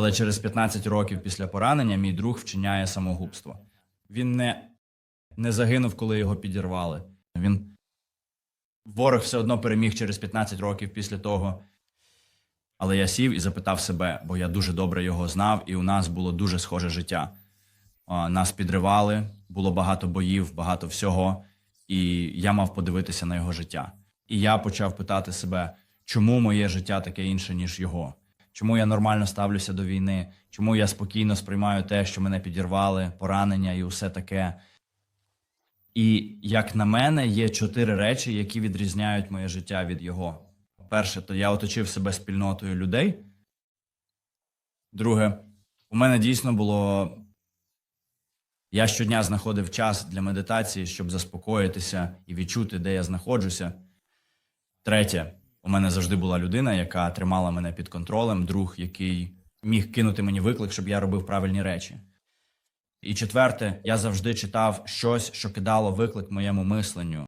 Але через 15 років після поранення мій друг вчиняє самогубство. Він не, не загинув, коли його підірвали. Він ворог все одно переміг через 15 років після того. Але я сів і запитав себе, бо я дуже добре його знав, і у нас було дуже схоже життя. Нас підривали, було багато боїв, багато всього, і я мав подивитися на його життя. І я почав питати себе, чому моє життя таке інше, ніж його? Чому я нормально ставлюся до війни? Чому я спокійно сприймаю те, що мене підірвали, поранення і усе таке? І як на мене, є чотири речі, які відрізняють моє життя від його. Перше, то я оточив себе спільнотою людей. Друге, у мене дійсно було. Я щодня знаходив час для медитації, щоб заспокоїтися і відчути, де я знаходжуся. Третє, у мене завжди була людина, яка тримала мене під контролем, друг, який міг кинути мені виклик, щоб я робив правильні речі. І четверте, я завжди читав щось, що кидало виклик моєму мисленню.